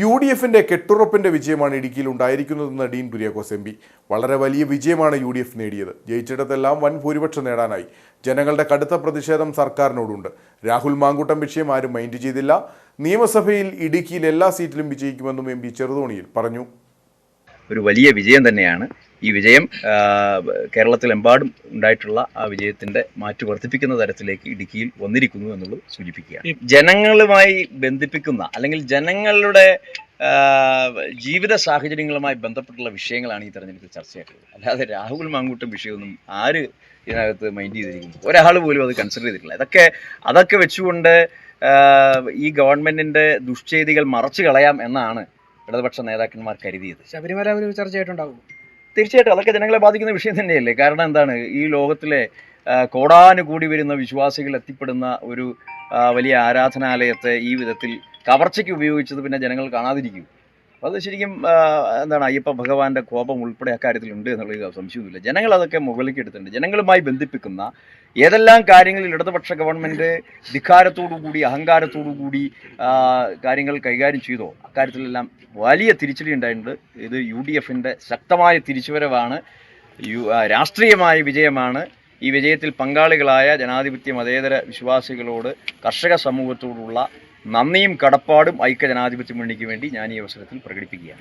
U D എഫിന്റെ കെട്ടുറപ്പിന്റെ വിജയമാണ് ഇടുക്കിയിൽ ഉണ്ടായിരിക്കുന്നതെന്ന് ഡീൻ കുര്യാക്കോസ് എം പി. വളരെ വലിയ വിജയമാണ് യു ഡി എഫ് നേടിയത്. ജയിച്ചിടത്തെല്ലാം വൻ ഭൂരിപക്ഷം നേടാനായി. ജനങ്ങളുടെ കടുത്ത പ്രതിഷേധം സർക്കാരിനോടുണ്ട്. രാഹുൽ മാങ്കൂട്ടം വിഷയം ആരും മൈൻഡ് ചെയ്തില്ല. നിയമസഭയിൽ ഇടുക്കിയിൽ എല്ലാ സീറ്റിലും വിജയിക്കുമെന്നും എം പി ചെറുതോണിയിൽ പറഞ്ഞു. ഒരു വലിയ വിജയം തന്നെയാണ്. ഈ വിജയം കേരളത്തിലെമ്പാടും ഉണ്ടായിട്ടുള്ള ആ വിജയത്തിന്റെ മാറ്റു വർദ്ധിപ്പിക്കുന്ന തരത്തിലേക്ക് ഇടുക്കിയിൽ വന്നിരിക്കുന്നു എന്നുള്ളത് സൂചിപ്പിക്കുകയാണ്. ജനങ്ങളുമായി ബന്ധിപ്പിക്കുന്ന അല്ലെങ്കിൽ ജനങ്ങളുടെ ജീവിത സാഹചര്യങ്ങളുമായി ബന്ധപ്പെട്ടുള്ള വിഷയങ്ങളാണ് ഈ തെരഞ്ഞെടുപ്പിൽ ചർച്ചയായിട്ടുള്ളത്. അല്ലാതെ രാഹുൽ മാങ്കൂട്ടം വിഷയമൊന്നും ആര് ഇതിനകത്ത് മൈൻഡ് ചെയ്തിരിക്കുന്നു? ഒരാൾ പോലും അത് കൺസിഡർ ചെയ്തിട്ടില്ല. ഇതൊക്കെ അതൊക്കെ വെച്ചുകൊണ്ട് ഈ ഗവൺമെന്റിന്റെ ദുഷ്ചെയ്തികൾ മറച്ചു കളയാം എന്നാണ് ഇടതുപക്ഷ നേതാക്കന്മാർ കരുതിയത്. ശബരിമല ഒരു ചർച്ചയായിട്ടുണ്ടാവും തീർച്ചയായിട്ടും അതൊക്കെ ജനങ്ങളെ ബാധിക്കുന്ന വിഷയം തന്നെയല്ലേ? കാരണം എന്താണ്? ഈ ലോകത്തിലെ കോടാനുകൂടി വരുന്ന വിശ്വാസികൾ എത്തിപ്പെടുന്ന ഒരു വലിയ ആരാധനാലയത്തെ ഈ വിധത്തിൽ കവർച്ചയ്ക്ക് ഉപയോഗിച്ചത് പിന്നെ ജനങ്ങൾ കാണാതിരിക്കും. അത് ശരിക്കും എന്താണ് അയ്യപ്പ ഭഗവാന്റെ കോപം ഉൾപ്പെടെ അക്കാര്യത്തിലുണ്ട് എന്നുള്ള സംശയമൊന്നുമില്ല ജനങ്ങൾ അതൊക്കെ മുകളിലേക്ക് എടുത്തിട്ടുണ്ട്. ജനങ്ങളുമായി ബന്ധിപ്പിക്കുന്ന ഏതെല്ലാം കാര്യങ്ങളിൽ ഇടതുപക്ഷ ഗവൺമെന്റ് ധിക്കാരത്തോടു കൂടി അഹങ്കാരത്തോടു കൂടി കാര്യങ്ങൾ കൈകാര്യം ചെയ്തോ അക്കാര്യത്തിലെല്ലാം വലിയ തിരിച്ചടി ഉണ്ടായിട്ടുണ്ട്. ഇത് യു ഡി എഫിന്റെ ശക്തമായ തിരിച്ചുവരവാണ്. യു രാഷ്ട്രീയമായ വിജയമാണ്. ഈ വിജയത്തിൽ പങ്കാളികളായ ജനാധിപത്യ മതേതര വിശ്വാസികളോട് കർഷക സമൂഹത്തോടുള്ള നന്ദിയും കടപ്പാടും ഐക്യ ജനാധിപത്യ മുന്നണിക്ക് വേണ്ടി ഞാൻ ഈ അവസരത്തിൽ പ്രകടിപ്പിക്കുകയാണ്.